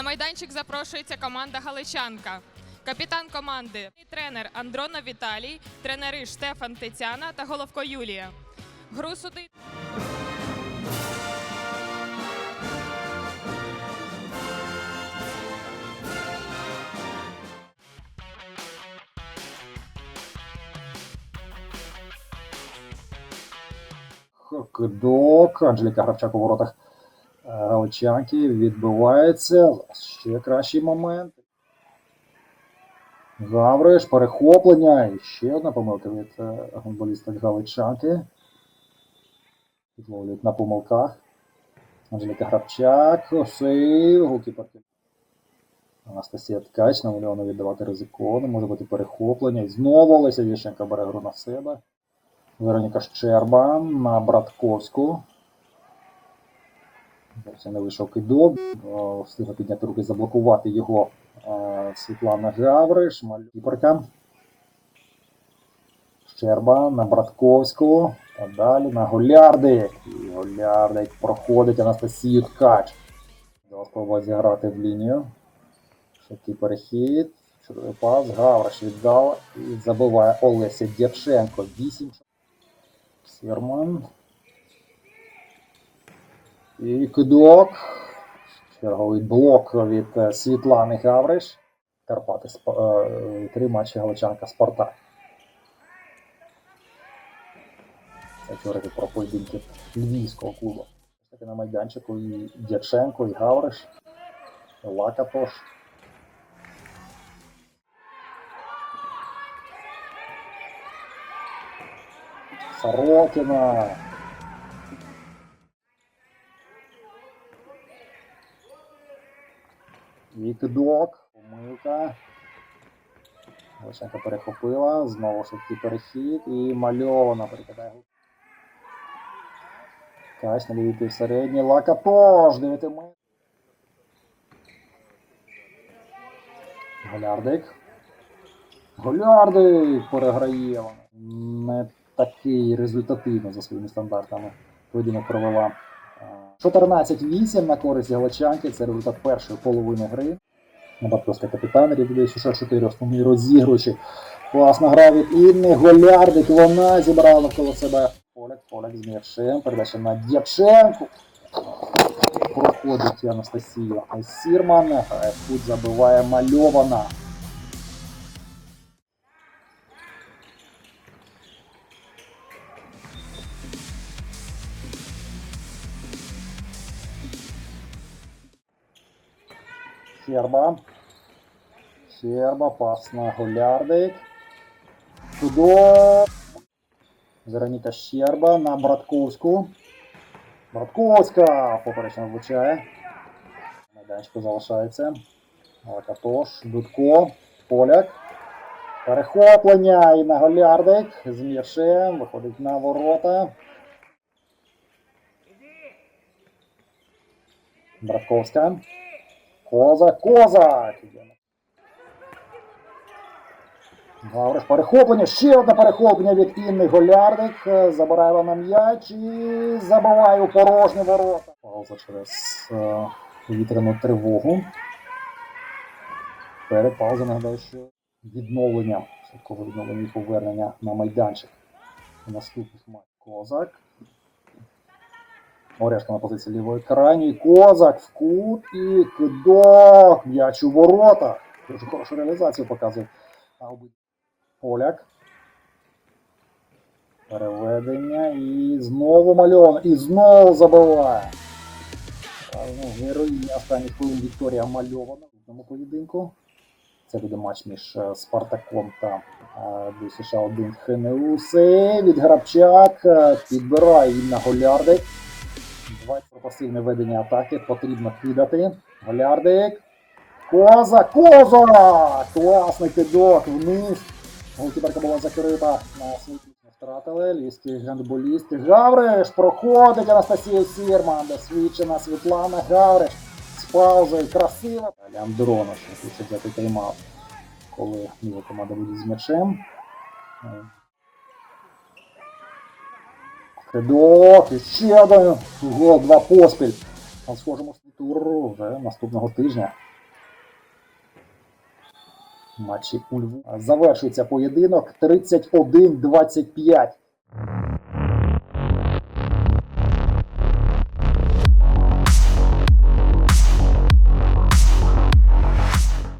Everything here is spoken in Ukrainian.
На майданчик запрошується команда Галичанка. Капітан команди тренер Андрона Віталій, тренери Штефан Тетяна та Головко Юлія. Гру судить Кидок. Анжеліка Гравчак у воротах Галичанки відбивається. Ще кращий момент. Гавриш, перехоплення. І ще одна помилка від е, гонболіста Галичанки. Підловлюють на помилках. Анжеліка Гравчак. Сейв. Голкіпер. Анастасія Ткач намальовано віддавати ризиковано. Може бути перехоплення. І знову Олеся Віщенка бере гру на себе. Вероніка Щерба на Братковську. Це не вийшов кидок. Встигла підняти руки, заблокувати його е, Світлана Гавриш, Малюпорка. Щерба на Братковську. А далі на Голярди. І Голярди проходить Анастасію Ткач. Спробує зіграти в лінію. Швидкий перехід. Пас. Гавриш віддав і забиває Олеся Дяченко. 8 Сірман. І кидок. Черговий блок від е, Світлани Гавриш. Карпати е, три матчі Галичанка Спартак. Це говорити про поєдинки львівського клубу. Таки на майданчику і Дяченко, і Гавриш, Лакатош. Сорокіна. І кидок. Помилка. Лошенко перехопила. Знову швидкий перехід. І мальована перекидає. Кась на лівій півсередній. Лакатош. 9 метрів. Голярдик. Голярдик переграє. Не такий результативний за своїми стандартами. Поєдинок провела. Е, 14-8 на користь Галичанки. Це результат першої половини гри. Набатковська капітан рівня ще 4 основні розігруючі. Класна гра від Інни. Голярдик. Вона зібрала навколо себе. Поляк, Поляк з м'ячем. Передача на Дяченку. Проходить Анастасія Сірман. Тут забиває мальована. Щерба. Щерба, пас на Голярдик. Чудо. Вероніка Щерба на Братковську. Братковська поперечно влучає. Майданчику залишається. Лакатош, Дудко, Поляк. Перехоплення і на Голярдик. З. Виходить на ворота. Братковська. Козак, козак! Гавриш, перехоплення, ще одне перехоплення від Інни Голярник. Е, Забирає вона м'яч і забиває у порожні ворота. Пауза через е, повітряну тривогу. Перед паузою нагадаю, що відновлення, швидкого відновлення повернення на майданчик. Наступних матч Козак. Орешка на позиції лівої крайньої. Козак в кут і кидок. М'яч у ворота. Дуже хорошу реалізацію показує. Поляк. Переведення і знову мальон. І знову забиває. Ну, героїня останніх хвилин Вікторія мальована в цьому поєдинку. Це буде матч між е, Спартаком та е, ДЮСШ 1 Хенеусе. Від Грабчак е, підбирає Інна Голярдик. Два про пасивне ведення атаки потрібно кидати. Голярдик. Коза! Коза! Класний кидок вниз. Голкіперка була закрита на світі. Втратили львівські гандболісти. Гавриш проходить Анастасія Сірман. Досвідчена Світлана Гавриш. З паузою красиво. Далі Андронов ще хоче взяти тайм-аут, коли його команда буде з м'ячем. І ще один гол, два поспіль. На схожому Туру вже наступного тижня. Матчі у Львові. Завершується поєдинок 31-25.